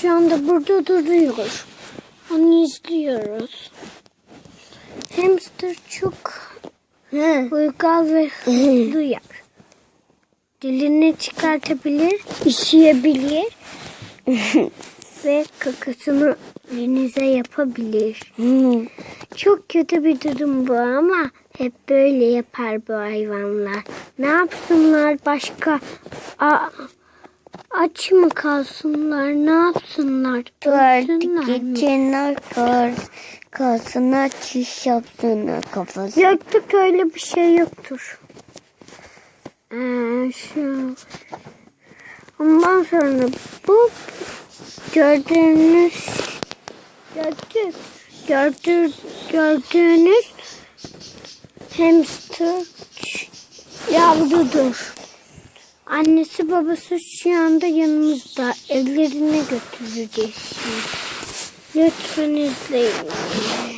şu anda burada duruyor. Onu izliyoruz. Hamster çok Hı. uygal ve yer. Dilini çıkartabilir, işeyebilir ve kakasını denize yapabilir. Çok kötü bir durum bu ama hep böyle yapar bu hayvanlar. Ne yapsınlar başka? A- aç mı kalsınlar? Ne yapsınlar? Mi? gitsinler kar, kasına çiş yapsınlar kafası. Yoktuk öyle bir şey yoktur. Ee, şu. Ondan sonra bu gördüğünüz gördük, gördü, gördüğünüz hamster yavrudur. Annesi babası şu anda yanımızda. Evlerine götüreceğiz şimdi. Lütfen izleyin.